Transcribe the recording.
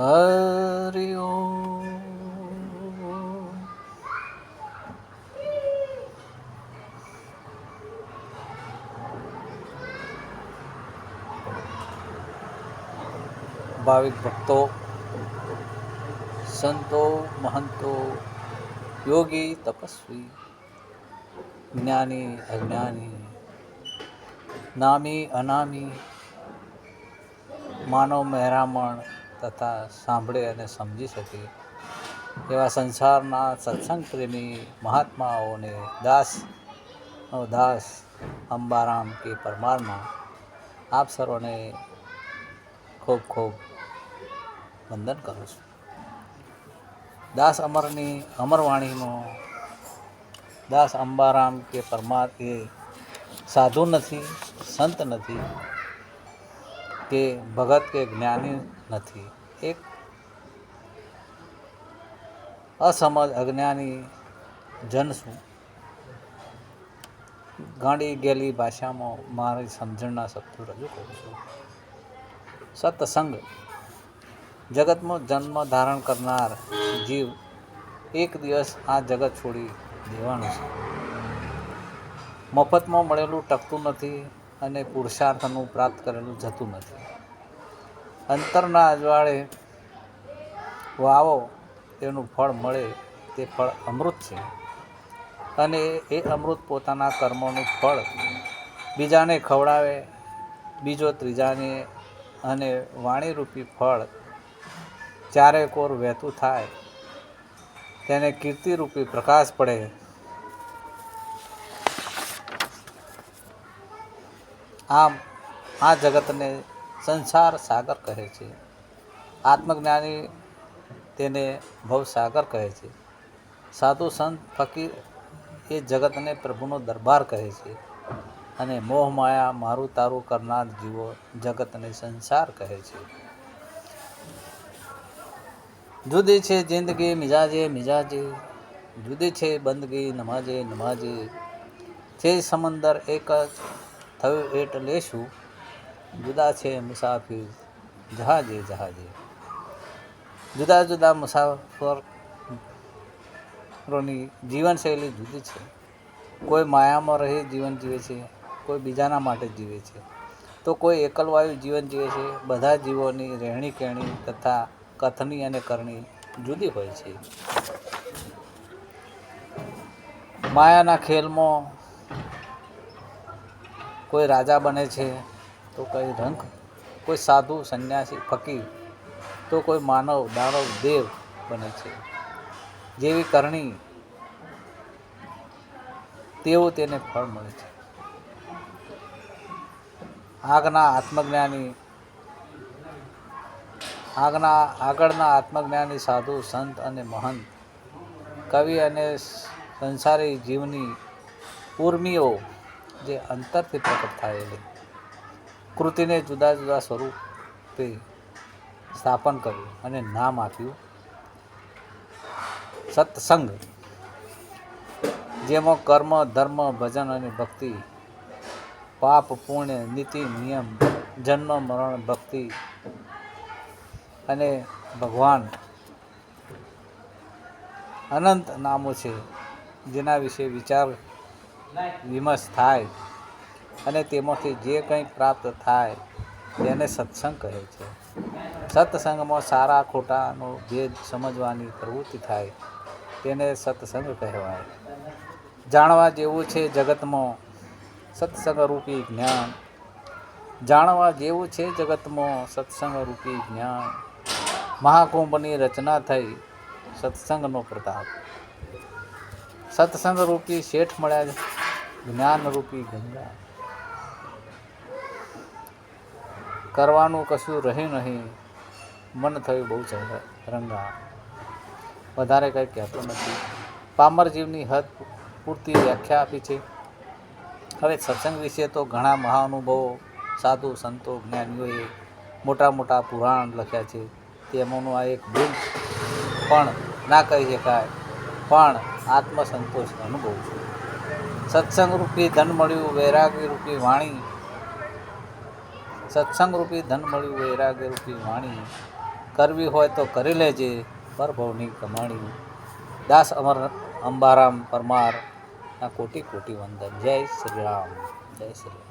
હરિ ભાવિક ભક્તો સંતો મહંતો યોગી તપસ્વી જ્ઞાની અજ્ઞાની નામી અનામી માનવ મહેરામણ તથા સાંભળે અને સમજી શકે એવા સંસારના સત્સંગ પ્રેમી મહાત્માઓને દાસ દાસ અંબારામ કે પરમારમાં આપ સર્વને ખૂબ ખૂબ વંદન કરું છું. દાસ અમરની અમરવાણીનો દાસ અંબારામ કે પરમાર એ સાધુ નથી, સંત નથી કે ભગત કે જ્ઞાની નથી. એક અસમજ અજ્ઞાની જન છું. ગાંડી ગયેલી ભાષામાં મારી સમજણના શબ્દો રજૂ કરું છું. સત્સંગ. જગતમાં જન્મ ધારણ કરનાર જીવ એક દિવસ આ જગત છોડી દેવાનું છે. મફતમાં મળેલું ટકતું નથી. અને પુરુષાર્થનું પ્રાપ્ત કરેલું જતું નથી. અંતરના અજવાળે વાવો, તેનું ફળ મળે, તે ફળ અમૃત છે. અને એ અમૃત પોતાના કર્મોનું ફળ બીજાને ખવડાવે, બીજો ત્રીજાને અને વાણીરૂપી ફળ ચારે કોર વહેતું થાય, તેને કીર્તિરૂપી પ્રકાશ પડે. આમ આ જગતને સંસાર સાગર કહે છે. આત્મજ્ઞાની તેને ભવસાગર કહે છે. સાધુ સંત ફકીર એ જગતને પ્રભુનો દરબાર કહે છે અને મોહ માયા મારું તારું કરનાર જીવો જગતને સંસાર કહે છે. જુદી છે જિંદગી મિજાજે મિજાજે, જુદી છે બંદગી નમાજે નમાજે. છે સમંદર એક જ થયું એટલે શું જુદા છે મુસાફિર. જહાજે જહાજે. જુદા જુદા મુસાફરોની જીવનશૈલી જુદી છે. કોઈ માયામાં રહી, જીવન જીવે છે. કોઈ બીજાના માટે જીવે છે. તો કોઈ એકલવાયુ જીવન જીવે છે. બધા જીવોની રહેણી કહેણી તથા કથની અને કરણી જુદી હોય છે. માયાના ખેલમાં કોઈ રાજા બને છે, તો કોઈ રંક કોઈ સાધુ, સંન્યાસી, ફકીર, તો કોઈ માનવ, દાનવ, દેવ બને છે. જેવી કરણી, તેઓ તેને ફળ મળે છે. આગના આત્મજ્ઞાની, આગના, આગળના આત્મજ્ઞાની સાધુ, સંત અને મહંત કવિ અને સંસારી જીવની ઉર્મિઓ જે અંતરથી પ્રકટ થયેલી કૃતિને જુદા જુદા સ્વરૂપે સ્થાપન કર્યું અને નામ આપ્યું સત્સંગ, જેમાં કર્મ, ધર્મ, ભજન અને ભક્તિ, પાપ, પુણ્ય, નીતિ, નિયમ, જન્મ, મરણ, ભક્તિ અને ભગવાન અનંત નામો છે, જેના વિશે વિચાર વિમર્શ થાય અને તેમાંથી જે કંઈ પ્રાપ્ત થાય તેને સત્સંગ કહે છે. સત્સંગમાં સારા, ખોટાનો ભેદ સમજવાની પ્રવૃત્તિ થાય તેને સત્સંગ કહેવાય. જાણવા જેવું છે જગતમાં સત્સંગરૂપી જ્ઞાન. જાણવા જેવું છે જગતમાં સત્સંગરૂપી જ્ઞાન. મહાકુંભની રચના થઈ સત્સંગનો પ્રતાપ. સત્સંગરૂપી શેઠ મળ્યા જ્ઞાનરૂપી ગંગા. કરવાનું કશું રહ્યું નહીં. મન થયું બહુ રંગા. વધારે કંઈ કહેતો નથી. પામર જીવની હદ પૂરતી વ્યાખ્યા આપી છે. હવે સત્સંગ વિશે તો ઘણા મહાનુભવો, સાધુ, સંતો, જ્ઞાનીઓએ મોટા મોટા પુરાણ લખ્યા છે. તેમાંનું આ એક ભૂલ પણ ના કહી શકાય. પણ આત્મસંતોષ અનુભવ છું. સત્સંગ રૂપી ધન મળ્યું વૈરાગ્ય રૂપી વાણી. સત્સંગ રૂપી ધન મળ્યું વૈરાગ્ય રૂપી વાણી. કરવી હોય તો કરી લેજે પરભવની કમાણી. દાસ અમર અંબારામ પરમાર કોટી કોટી વંદન. જય શ્રી રામ, જય શ્રી રામ.